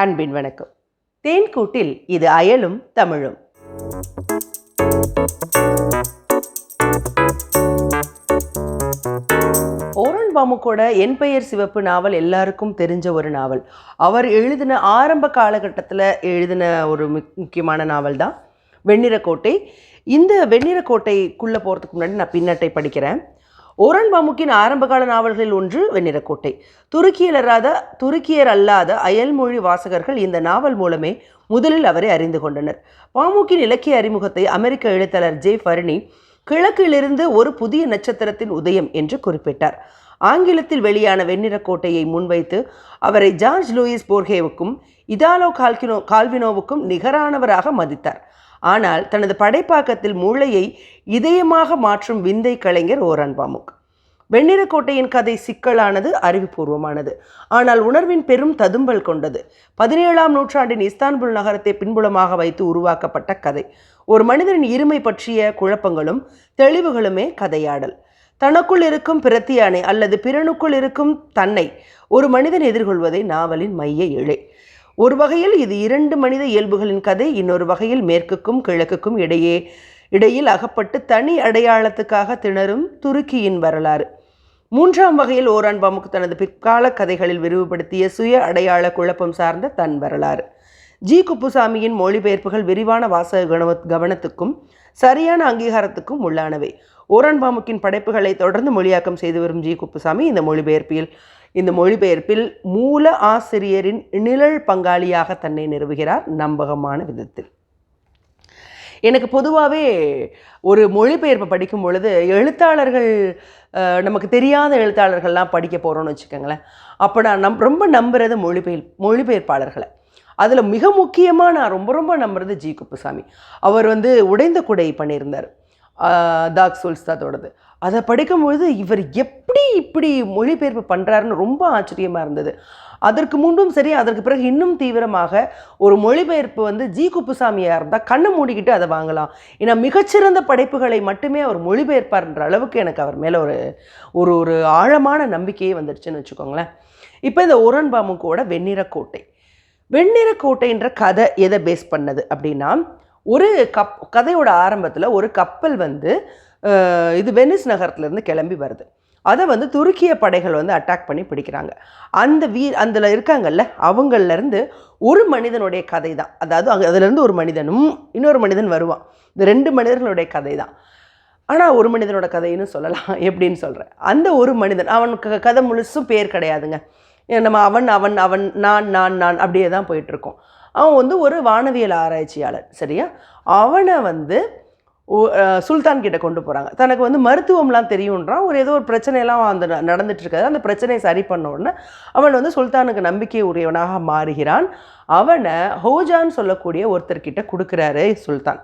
அன்பின் வணக்கம். தேன்கூட்டில் இது அயலும் தமிழும். ஓரன் பாமுக்கோட என் பெயர் சிவப்பு நாவல் எல்லாருக்கும் தெரிஞ்ச ஒரு நாவல். அவர் எழுதின ஆரம்ப காலகட்டத்தில் எழுதின ஒரு முக்கியமான நாவல் தான் வெண்ணிறக்கோட்டை. இந்த வெண்ணிறக்கோட்டைக்குள்ளே போகிறதுக்கு முன்னாடி நான் பின்னட்டை படிக்கிறேன். ஓரன் பமுக்கின் ஆரம்பகால நாவல்களில் ஒன்று வெண்ணிறக்கோட்டை. துருக்கியலராத துருக்கியர் அல்லாத அயல்மொழி வாசகர்கள் இந்த நாவல் மூலமே முதலில் அவரை அறிந்து கொண்டனர். பாமுக்கின் இலக்கிய அறிமுகத்தை அமெரிக்க எழுத்தாளர் ஜே ஃபர்னி கிழக்கிலிருந்து ஒரு புதிய நட்சத்திரத்தின் உதயம் என்று குறிப்பிட்டார். ஆங்கிலத்தில் வெளியான வெண்ணிறக்கோட்டையை முன்வைத்து அவரை ஜார்ஜ் லூயிஸ் போர்கேவுக்கும் இதாலோ கால்கினோ கால்வினோவுக்கும் நிகரானவராக மதித்தார். ஆனால் தனது படைப்பாக்கத்தில் மூளையை இதயமாக மாற்றும் விந்தை கலைஞர் ஓரான் பாமுக். வெண்ணிறக்கோட்டையின் கதை சிக்கலானது அறிவுபூர்வமானது. ஆனால் உணர்வின் பெரும் ததும்பல் கொண்டது. பதினேழாம் நூற்றாண்டின் இஸ்தான்புல் நகரத்தை பின்புலமாக வைத்து உருவாக்கப்பட்ட கதை. ஒரு மனிதனின் இருமை பற்றிய குழப்பங்களும் தெளிவுகளுமே கதையாடல். தனக்குள் இருக்கும் பிரத்தியானை அல்லது பிறனுக்குள் இருக்கும் தன்னை ஒரு மனிதன் எதிர்கொள்வதை நாவலின் மைய இழை ஒரு வகையில் இது இரண்டு மனித இயல்புகளின் கதை இன்னொரு வகையில் மேற்குக்கும் கிழக்குக்கும் இடையே இடையில் அகப்பட்டு தனி அடையாளத்துக்காக திணறும் துருக்கியின் வரலாறு. மூன்றாம் வகையில் ஓரான் பாமுக்கு தனது பிற்கால கதைகளில் விரிவுபடுத்திய சுய அடையாள குழப்பம் சார்ந்த தன் வரலாறு. ஜி. குப்புசாமியின் மொழிபெயர்ப்புகள் விரிவான வாசக கவன கவனத்துக்கும் சரியான அங்கீகாரத்துக்கும் உள்ளானவை. ஓரன்பாமுக்கின் படைப்புகளை தொடர்ந்து மொழியாக்கம் செய்து வரும் ஜி குப்புசாமி இந்த மொழிபெயர்ப்பில் இந்த மொழிபெயர்ப்பில் மூல ஆசிரியரின் நிழல் பங்காளியாக தன்னை நிறுவுகிறார் நம்பகமான விதத்தில். எனக்கு பொதுவாகவே ஒரு மொழிபெயர்ப்பை படிக்கும் பொழுது எழுத்தாளர்கள் நமக்கு தெரியாத எழுத்தாளர்கள்லாம் படிக்க போகிறோன்னு வச்சுக்கோங்களேன். அப்போ நான் நம் ரொம்ப நம்புறது மொழிபெயர் மொழிபெயர்ப்பாளர்களை. அதில் மிக முக்கியமாக நான் ரொம்ப ரொம்ப நம்புறது ஜி குப்புசாமி. அவர் வந்து உடைந்த குடை பண்ணியிருந்தார். டாக் தாக் சுல்ஸ்தாத்தோடது அதை படிக்கும்பொழுது இவர் எப்படி இப்படி மொழிபெயர்ப்பு பண்ணுறாருன்னு ரொம்ப ஆச்சரியமாக இருந்தது. அதற்கு முன்பும் சரி அதற்கு பிறகு இன்னும் தீவிரமாக ஒரு மொழிபெயர்ப்பு வந்து ஜி குப்புசாமியாக இருந்தால் கண்ணை மூடிக்கிட்டு அதை வாங்கலாம். ஏன்னா மிகச்சிறந்த படைப்புகளை மட்டுமே அவர் மொழிபெயர்ப்பார்ன்ற அளவுக்கு எனக்கு அவர் மேலே ஒரு ஒரு ஒரு ஆழமான நம்பிக்கையே வந்துடுச்சுன்னு வச்சுக்கோங்களேன். இப்போ இந்த ஒரன்பாமுக்கோட வெண்ணிறக்கோட்டை வெண்ணிறக்கோட்டைன்ற கதை எதை பேஸ் பண்ணது அப்படின்னா ஒரு கப் கதையோட ஆரம்பத்தில் ஒரு கப்பல் வந்து இது வெனிஸ் நகரத்துலேருந்து கிளம்பி வருது. அதை வந்து துருக்கிய படைகள் வந்து அட்டாக் பண்ணி பிடிக்கிறாங்க. அந்த வீ அதில் இருக்காங்கல்ல அவங்கள்லேருந்து ஒரு மனிதனுடைய கதை தான் அதாவது அங்கே அதுலேருந்து ஒரு மனிதனும் இன்னொரு மனிதன் வருவான். இந்த ரெண்டு மனிதர்களுடைய கதை தான் ஆனால் ஒரு மனிதனோட கதைன்னு சொல்லலாம். எப்படின்னு சொல்கிறேன் அந்த ஒரு மனிதன் அவனுக்கு கதை முழுசும் பேர் கிடையாதுங்க. நம்ம அவன் அவன் அவன் நான் நான் நான் அப்படியே தான் போயிட்டுருக்கோம் அவன் வந்து ஒரு வானவியல் ஆராய்ச்சியாளர் சரியா? அவனை வந்து சுல்தான் கிட்ட கொண்டு போகிறாங்க தனக்கு வந்து மருத்துவம்லாம் தெரியுன்றான். ஒரு ஏதோ ஒரு பிரச்சனையெல்லாம் அந்த ந- நடந்துட்டு இருக்காது. அந்த பிரச்சனையை சரி பண்ண உடனே அவன் வந்து சுல்தானுக்கு நம்பிக்கை உரியவனாக மாறுகிறான். அவனை ஹோஜான்னு சொல்லக்கூடிய ஒருத்தர்கிட்ட கொடுக்குறாரு சுல்தான்.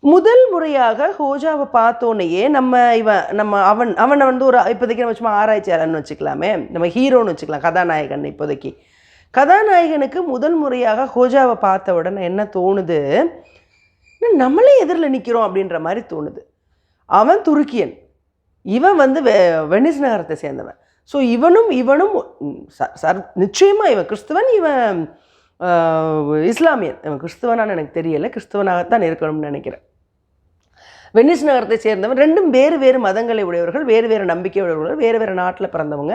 முதல் முறையாக ஹோஜாவை பார்த்தோன்னையே நம்ம இவன் நம்ம அவன் அவனை வந்து ஒரு இப்போதைக்கு நம்ம சும்மா ஆராய்ச்சியாளர்னு வச்சுக்கலாமே. நம்ம ஹீரோன்னு வச்சுக்கலாம் கதாநாயகன் இப்போதைக்கு. கதாநாயகனுக்கு முதல் முறையாக ஹோஜாவை பார்த்த உடனே என்ன தோணுது? நம்மளே எதிரில் நிற்கிறோம் அப்படின்ற மாதிரி தோணுது. அவன் துருக்கியன். இவன் வந்து வெ வெனிஸ் நகரத்தை சேர்ந்தவன். ஸோ இவனும் இவனும் ச- சர் நிச்சயமாக இவன் கிறிஸ்துவன் இவன் இஸ்லாமியன். இவன் கிறிஸ்துவனான்னு எனக்கு தெரியல. கிறிஸ்துவனாகத்தான் இருக்கணும்னு நினைக்கிறேன். வெனிஸ் நகரத்தை சேர்ந்தவன் ரெண்டும் வேறு வேறு மதங்களை உடையவர்கள் வேறு வேறு நம்பிக்கை உடையவர்கள் வேறு வேறு நாட்டில் பிறந்தவங்க.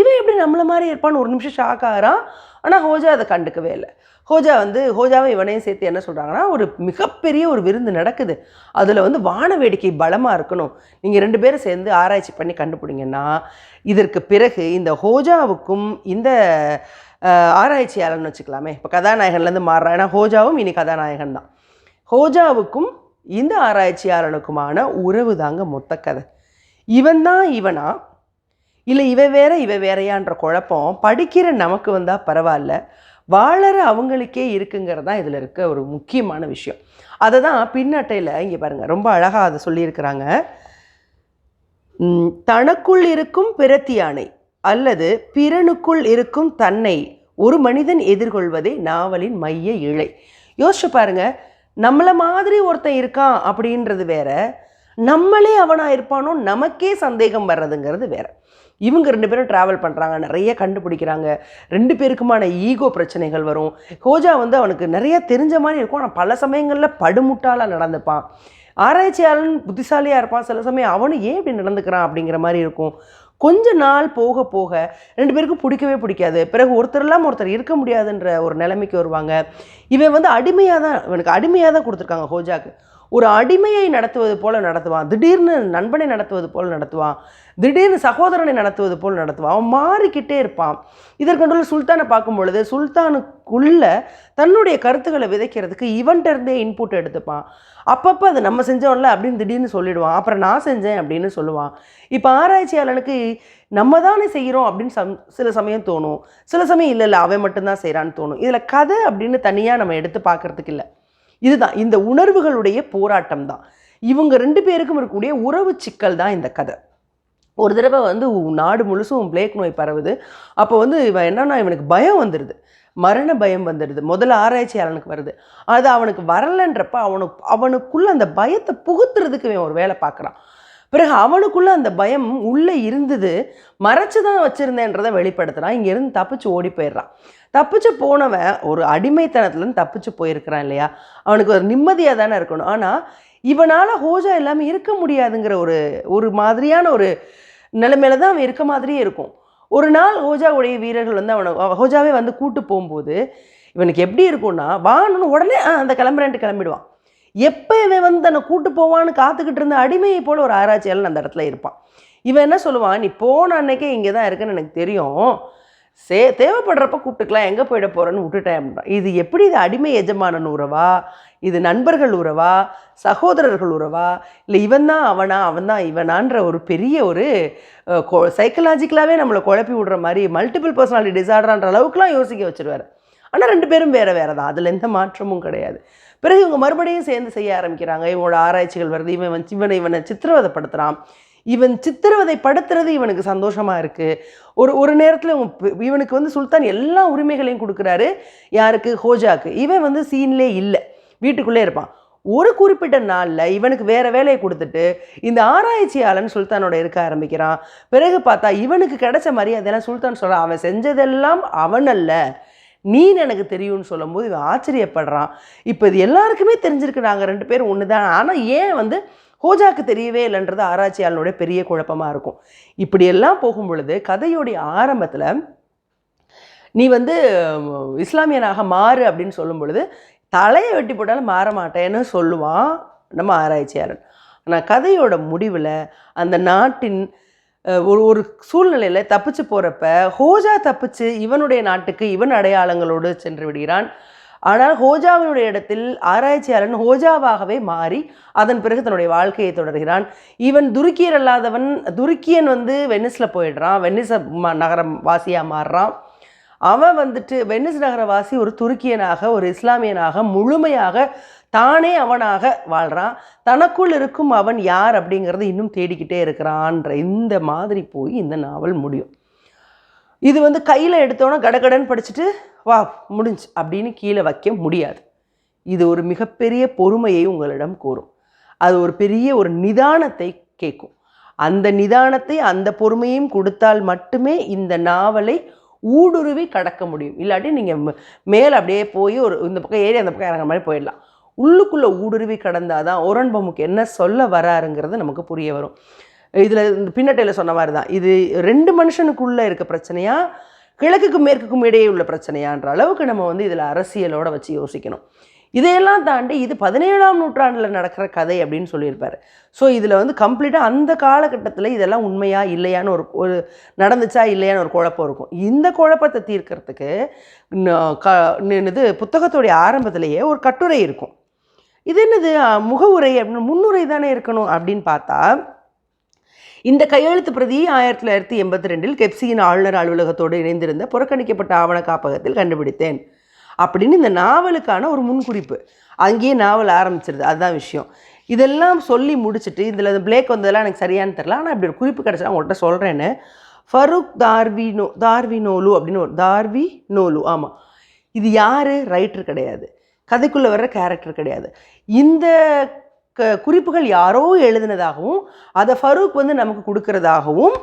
இவன் எப்படி நம்மளை மாதிரி இருப்பான்னு ஒரு நிமிஷம் ஷாக் ஆகிறான். ஆனால் ஹோஜா அதை கண்டுக்கவே இல்லை. ஹோஜா வந்து ஹோஜாவை இவனையும் சேர்த்து என்ன சொல்கிறாங்கன்னா ஒரு மிகப்பெரிய ஒரு விருந்து நடக்குது. அதில் வந்து வான வேடிக்கை பலமாக இருக்கணும். நீங்கள் ரெண்டு பேரும் சேர்ந்து ஆராய்ச்சி பண்ணி கண்டுபிடிங்கன்னா இதற்கு பிறகு இந்த ஹோஜாவுக்கும் இந்த ஆராய்ச்சியாளர்னு வச்சுக்கலாமே. இப்போ கதாநாயகன்லேருந்து மாறுறான். ஏன்னா ஹோஜாவும் இனி கதாநாயகன் தான் ஹோஜாவுக்கும் இந்த ஆராய்ச்சியாளனுக்குமான உறவு தாங்க மொத்த கதை. இவன் தான் இவனா? இல்லை இவ வேற இவ வேறையான்ற குழப்பம் படிக்கிற நமக்கு வந்தால் பரவாயில்ல. வாழற அவங்களுக்கே இருக்குங்கிறது தான் இதில் இருக்க ஒரு முக்கியமான விஷயம். அதை தான் பின்னட்டையில் இங்கே பாருங்கள் ரொம்ப அழகாக அதை சொல்லியிருக்கிறாங்க. தனக்குள் இருக்கும் பிரத்தியானை அல்லது பிறனுக்குள் இருக்கும் தன்னை ஒரு மனிதன் எதிர்கொள்வதே நாவலின் மைய இழை. யோசிச்சு பாருங்கள் நம்மளை மாதிரி ஒருத்தன் இருக்கான் அப்படின்றது வேற. நம்மளே அவனாக இருப்பானோ நமக்கே சந்தேகம் வர்றதுங்கிறது வேற. இவங்க ரெண்டு பேரும் ட்ராவல் பண்ணுறாங்க நிறைய கண்டுபிடிக்கிறாங்க. ரெண்டு பேருக்குமான ஈகோ பிரச்சனைகள் வரும். ஹோஜா வந்து அவனுக்கு நிறைய தெரிஞ்ச மாதிரி இருக்கும். ஆனால் பல சமயங்களில் படுமுட்டாலாக நடந்துப்பான். ஆராய்ச்சியாளன் புத்திசாலியாக இருப்பான். சில சமயம் அவனும் ஏன் இப்படி நடந்துக்கிறான் அப்படிங்கிற மாதிரி இருக்கும். கொஞ்ச நாள் போக போக ரெண்டு பேருக்கும் பிடிக்கவே பிடிக்காது. பிறகு ஒருத்தர் இல்லாமல் ஒருத்தர் இருக்க முடியாதுன்ற ஒரு நிலைமைக்கு வருவாங்க. இவன் வந்து அடிமையாக தான் இவனுக்கு அடிமையாக தான் கொடுத்துருக்காங்க ஹோஜாக்கு. ஒரு அடிமையை நடத்துவது போல நடத்துவான். திடீர்னு நண்பனை நடத்துவது போல் நடத்துவான். திடீர்னு சகோதரனை நடத்துவது போல் நடத்துவான். அவன் மாறிக்கிட்டே இருப்பான். இதற்கொண்டு சுல்தானை பார்க்கும் பொழுது சுல்தானுக்குள்ள தன்னுடைய கருத்துக்களை விதைக்கிறதுக்கு இவன்கிட்ட இருந்தே இன்புட் எடுத்துப்பான். அப்பப்போ அது நம்ம செஞ்சோம்ல அப்படின்னு திடீர்னு சொல்லிடுவான். அப்புறம் நான் செஞ்சேன் அப்படின்னு சொல்லுவான். இப்போ ஆராய்ச்சியாளனுக்கு நம்ம தானே செய்கிறோம் அப்படின்னு சம் சில சமயம் தோணும். சில சமயம் இல்லை இல்லை அவன் மட்டும்தான் செய்கிறான்னு தோணும். இதில் கதை அப்படின்னு தனியாக நம்ம எடுத்து பார்க்கறதுக்கு இல்லை. இதுதான். இந்த உணர்வுகளுடைய போராட்டம் தான் இவங்க ரெண்டு பேருக்கும் இருக்கக்கூடிய உறவு சிக்கல் தான் இந்த கதை. ஒரு தடவை வந்து நாடு முழுசும் பிளேக் நோய் பரவுது. அப்போ வந்து இவன் என்னன்னா இவனுக்கு பயம் வந்துடுது மரண பயம் வந்துடுது முதல்ல ஆராய்ச்சியாளனுக்கு வருது. அது அவனுக்கு வரலன்றப்ப அவனுக்கு அவனுக்குள்ள அந்த பயத்தை புகுத்துறதுக்கு இவன் ஒரு வேலை பார்க்குறான். பிறகு அவனுக்குள்ள அந்த பயம் உள்ளே இருந்தது. மறைச்சு தான் வச்சுருந்தேன்றதை வெளிப்படுத்துகிறான் இங்கேருந்து தப்பிச்சு ஓடி போயிடுறான். தப்பிச்சு போனவன் ஒரு அடிமைத்தனத்துலேருந்து தப்பிச்சு போயிருக்கிறான் இல்லையா? அவனுக்கு ஒரு நிம்மதியாக தானே இருக்கணும். ஆனால் இவனால் ஹோஜா இல்லாமல் இருக்க முடியாதுங்கிற ஒரு ஒரு மாதிரியான ஒரு நிலைமையில தான் அவன் இருக்க மாதிரியே இருக்கும். ஒரு நாள் ஹோஜாவுடைய வீரர்கள் வந்து அவனை ஹோஜாவே வந்து கூட்டு போகும்போது இவனுக்கு எப்படி இருக்கும்னா வான்னு உடனே அந்த கிளம்புறேன்ட்டு கிளம்பிடுவான். எப்போ இவன் வந்து தன்னை கூட்டு போவான்னு காத்துக்கிட்டு இருந்த அடிமையை போல் ஒரு ஆராய்ச்சியாளன் அந்த இடத்துல இருப்பான். இவன் என்ன சொல்லுவான்? நீ போன அன்னைக்கே இங்கே தான் இருக்குன்னு எனக்கு தெரியும். சே தேவைப்படுறப்ப கூப்பிட்டுக்கலாம். எங்கே போயிட போகிறேன்னு விட்டுட்டேன் அப்படின்றான். இது எப்படி? இது அடிமை எஜமானன் உறவா? இது நண்பர்கள் உறவா? சகோதரர்கள் உறவா? இல்லை இவன் தான் அவனா? அவன் தான் இவனான்ற ஒரு பெரிய ஒரு சைக்கலாஜிக்கலாகவே நம்மளை குழப்பி விடுற மாதிரி மல்டிபிள் பர்சனாலிட்டி டிசார்டர்ன்ற அளவுக்குலாம் யோசிக்க வச்சிருவாரு. ஆனால் ரெண்டு பேரும் வேறு வேறு தான் அதில் எந்த மாற்றமும் கிடையாது. பிறகு இவங்க மறுபடியும் சேர்ந்து செய்ய ஆரம்பிக்கிறாங்க. இவங்களோட ஆராய்ச்சிகள் வருது. இவன் வந்து இவனை இவனை சித்திரவதைப்படுத்துகிறான் இவன் சித்திரவதை படுத்துறது இவனுக்கு சந்தோஷமாக இருக்குது ஒரு ஒரு நேரத்தில் இவன் இவனுக்கு வந்து சுல்தான் எல்லா உரிமைகளையும் கொடுக்குறாரு. யாருக்கு? ஹோஜாக்கு. இவன் வந்து சீன்லே இல்லை. வீட்டுக்குள்ளே இருப்பான். ஒரு குறிப்பிட்ட நாளில் இவனுக்கு வேறு வேலையை கொடுத்துட்டு இந்த ஆராய்ச்சியாளன் சுல்தானோட இருக்க ஆரம்பிக்கிறான். பிறகு பார்த்தா இவனுக்கு கிடைச்ச மரியாதையெல்லாம் சுல்தான் சொல்கிறான் அவன் செஞ்சதெல்லாம் அவன் அல்ல நீன்னு எனக்கு தெரியும்னு சொல்லும்போது இவன் ஆச்சரியப்படுறான். இப்போ இது எல்லாருக்குமே தெரிஞ்சிருக்கு. நாங்கள் ரெண்டு பேரும் ஒன்று தான் ஆனால் ஏன் வந்து ஹோஜாக்கு தெரியவே இல்லைன்றது ஆராய்ச்சியாளனுடைய பெரிய குழப்பமாக இருக்கும். இப்படியெல்லாம் போகும் பொழுது கதையுடைய ஆரம்பத்தில் நீ வந்து இஸ்லாமியனாக மாறு அப்படின்னு சொல்லும் பொழுது தலையை வெட்டி போட்டாலும் மாற மாட்டேன்னு சொல்லுவான் நம்ம ஆராய்ச்சியாளன். ஆனால் கதையோட முடிவில் அந்த நாட்டின் ஒரு ஒரு சூழ்நிலையில் தப்பிச்சு போகிறப்ப ஹோஜா தப்பிச்சு இவனுடைய நாட்டுக்கு இவன் அடையாளங்களோடு சென்று விடுகிறான். ஆனால் ஹோஜாவினுடைய இடத்தில் ஆராய்ச்சியாளன் ஹோஜாவாகவே மாறி அதன் பிறகு தன்னுடைய வாழ்க்கையை தொடர்கிறான். இவன் துருக்கியர் அல்லாதவன் துருக்கியன் வந்து வெனிஸில் போயிடுறான். வெனிஸ நகரம் வாசியாக மாறுறான். அவன் வந்துட்டு வெனிஸ் நகரவாசி ஒரு துருக்கியனாக ஒரு இஸ்லாமியனாக முழுமையாக தானே அவனாக வாழ்கிறான் தனக்குள் இருக்கும் அவன் யார் அப்படிங்கிறத இன்னும் தேடிக்கிட்டே இருக்கிறான்ற இந்த மாதிரி போய் இந்த நாவல் முடியும். இது வந்து கையில் எடுத்தோன்னே கடகடன்னு படிச்சுட்டு வா முடிஞ்சு அப்படின்னு கீழே வைக்க முடியாது. இது ஒரு மிகப்பெரிய பொறுமையை உங்களிடம் கூறும். அது ஒரு பெரிய ஒரு நிதானத்தை கேட்கும். அந்த நிதானத்தை அந்த பொறுமையும் கொடுத்தால் மட்டுமே இந்த நாவலை ஊடுருவி கடக்க முடியும். இல்லாட்டி நீங்கள் மேலே அப்படியே போய் ஒரு இந்த பக்கம் ஏறி அந்த பக்கம் இறங்குற மாதிரி போயிடலாம். உள்ளுக்குள்ளே ஊடுருவி கடந்தாதான் ஒரன்பமுக்கு என்ன சொல்ல வராருங்கிறது நமக்கு புரிய வரும். இதில் இந்த பின்னட்டையில் சொன்ன மாதிரி தான் இது ரெண்டு மனுஷனுக்குள்ளே இருக்க பிரச்சனையா கிழக்குக்கும் மேற்குக்கும் இடையே உள்ள பிரச்சனையான்ற அளவுக்கு நம்ம வந்து இதில் அரசியலோடு வச்சு யோசிக்கணும். இதையெல்லாம் தாண்டி இது பதினேழாம் நூற்றாண்டில் நடக்கிற கதை அப்படின்னு சொல்லியிருப்பார். ஸோ இதில் வந்து கம்ப்ளீட்டாக அந்த காலகட்டத்தில் இதெல்லாம் உண்மையா இல்லையான்னு ஒரு ஒரு நடந்துச்சா இல்லையான்னு ஒரு குழப்பம் இருக்கும். இந்த குழப்பத்தை தீர்க்கறதுக்கு க இது புத்தகத்துடைய ஆரம்பத்திலேயே ஒரு கட்டுரை இருக்கும். இது என்னது? முகவுரை அப்படின்னு முன்னுரை தானே இருக்கணும் அப்படின்னு பார்த்தா இந்த கையெழுத்து பிரதி ஆயிரத்தி தொள்ளாயிரத்தி எண்பத்தி ரெண்டில் கெப்சியின் ஆளுநர் அலுவலகத்தோடு இணைந்திருந்த புறக்கணிக்கப்பட்ட ஆவண காப்பகத்தில் கண்டுபிடித்தேன் அப்படின்னு இந்த நாவலுக்கான ஒரு முன்குறிப்பு. அங்கேயே நாவல் ஆரம்பிச்சிருது. அதுதான் விஷயம். இதெல்லாம் சொல்லி முடிச்சுட்டு இதில் பிளேக் வந்ததெல்லாம் எனக்கு சரியானு தெரில ஆனால் இப்படி ஒரு குறிப்பு கிடச்சா உங்கள்கிட்ட சொல்கிறேன்னு ஃபருக் தார்வினோ தார்வினோலு அப்படின்னு ஒரு தார்வி நோலு ஆமாம் இது யார்? ரைட்டர் கிடையாது. கதைக்குள்ளே வர்ற கேரக்டர் கிடையாது. இந்த க குறிப்புகள் யாரோ எழுதினதாகவும் அதை ஃபரூக் வந்து நமக்கு கொடுக்கறதாகவும்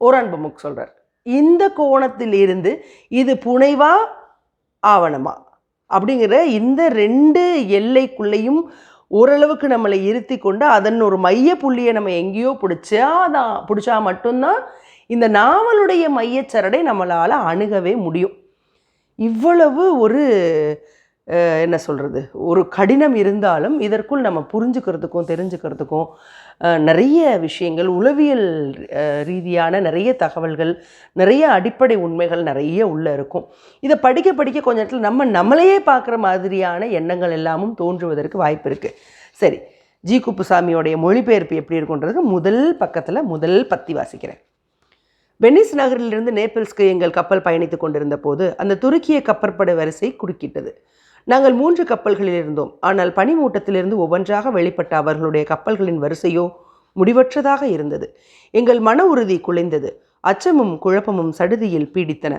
ஓரான் பமுக் சொல்கிறார் இந்த கோணத்தில் இருந்து இது புனைவா ஆவணமா? அப்படிங்கிற இந்த ரெண்டு எல்லைக்குள்ளேயும் ஓரளவுக்கு நம்மளை இருத்தி கொண்டு அதன் ஒரு மைய புள்ளியை நம்ம எங்கேயோ பிடிச்சாதான் பிடிச்சா மட்டும்தான் இந்த நாவலுடைய மையச்சரடை நம்மளால் அணுகவே முடியும். இவ்வளவு ஒரு என்ன சொல்கிறது ஒரு கடினம் இருந்தாலும் இதற்குள் நம்ம புரிஞ்சுக்கிறதுக்கும் தெரிஞ்சுக்கிறதுக்கும் நிறைய விஷயங்கள் உளவியல் ரீதியான நிறைய தகவல்கள் நிறைய அடிப்படை உண்மைகள் நிறைய உள்ளே இருக்கும். இதை படிக்க படிக்க கொஞ்ச நேரத்தில் நம்ம நம்மளையே பார்க்குற மாதிரியான எண்ணங்கள் எல்லாமும் தோன்றுவதற்கு வாய்ப்பு இருக்குது சரி ஜி. குப்புசாமியோடைய மொழிபெயர்ப்பு எப்படி இருக்குன்றது முதல் பக்கத்தில் முதல் பத்தி வாசிக்கிறேன். வெனிஸ் நகரிலிருந்து நேபிள்ஸ்க்கு எங்கள் கப்பல் பயணித்துக் கொண்டிருந்த போது அந்த துருக்கிய கப்பற்படை வரிசை குறுக்கிட்டது. நாங்கள் மூன்று கப்பல்களில் இருந்தோம். ஆனால் பனிமூட்டத்திலிருந்து ஒவ்வொன்றாக வெளிப்பட்ட அவர்களுடைய கப்பல்களின் வரிசையோ முடிவற்றதாக இருந்தது. எங்கள் மன உறுதி குலைந்தது. அச்சமும் குழப்பமும் சடுதியில் பீடித்தன.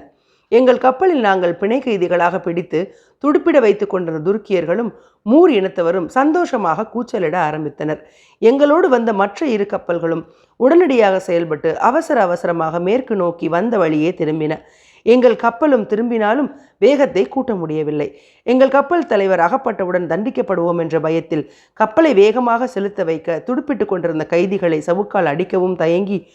எங்கள் கப்பலில் நாங்கள் பிணை கைதிகளாக பிடித்து துடுப்பிட வைத்துக் கொண்டிருந்த துருக்கியர்களும் மூர் இனத்தவரும் சந்தோஷமாக கூச்சலிட ஆரம்பித்தனர். எங்களோடு வந்த மற்ற இரு கப்பல்களும் உடனடியாக செயல்பட்டு அவசர அவசரமாக மேற்கு நோக்கி வந்த வழியே திரும்பின. எங்கள் கப்பலும் திரும்பினாலும் வேகத்தை கூட்ட முடியவில்லை. எங்கள் கப்பல் தலைவர் அகப்பட்டவுடன் தண்டிக்கப்படுவோம் என்ற பயத்தில் கப்பலை வேகமாக செலுத்த வைக்க துடுப்பிட்டு கொண்டிருந்த கைதிகளை சவுக்கால் அடிக்கவும் தயங்கி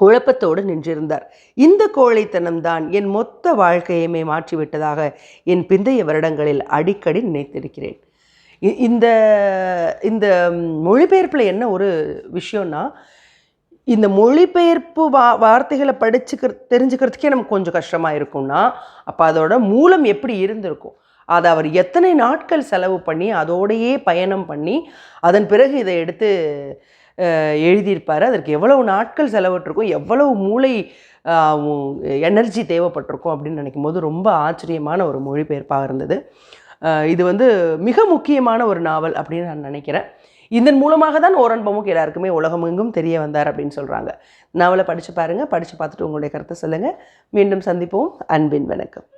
குழப்பத்தோடு நின்றிருந்தார். இந்த கோழைத்தனம்தான் என் மொத்த வாழ்க்கையுமே மாற்றிவிட்டதாக என் பிந்தைய வருடங்களில் அடிக்கடி நினைத்திருக்கிறேன். இ- இந்த இந்த மொழிபெயர்ப்பில் என்ன ஒரு விஷயம்னா இந்த மொழிபெயர்ப்பு வா வார்த்தைகளை படிச்சுக்கிற தெரிஞ்சுக்கிறதுக்கே நமக்கு கொஞ்சம் கஷ்டமாக இருக்கும்னா அப்போ அதோட மூலம் எப்படி இருந்திருக்கும்? அதை அவர் எத்தனை நாட்கள் செலவு பண்ணி அதோடையே பயணம் பண்ணி அதன் பிறகு இதை எடுத்து எழுதியிருப்பார். அதற்கு எவ்வளவு நாட்கள் செலவிட்டிருக்கும் எவ்வளவு மூளை எனர்ஜி தேவைப்பட்டிருக்கும் அப்படின்னு நினைக்கும் போது ரொம்ப ஆச்சரியமான ஒரு மொழிபெயர்ப்பாக இருந்தது. இது வந்து மிக முக்கியமான ஒரு நாவல் அப்படின்னு நான் நினைக்கிறேன். இதன் மூலமாக தான் ஓரன்பமும் எல்லாருக்குமே உலகமெங்கும் தெரிய வந்தார் அப்படின்னு சொல்கிறாங்க நாவலை படித்து பாருங்கள் படித்து பார்த்துட்டு உங்களுடைய கருத்தை சொல்லுங்கள் மீண்டும் சந்திப்போம். அன்பின் வணக்கம்.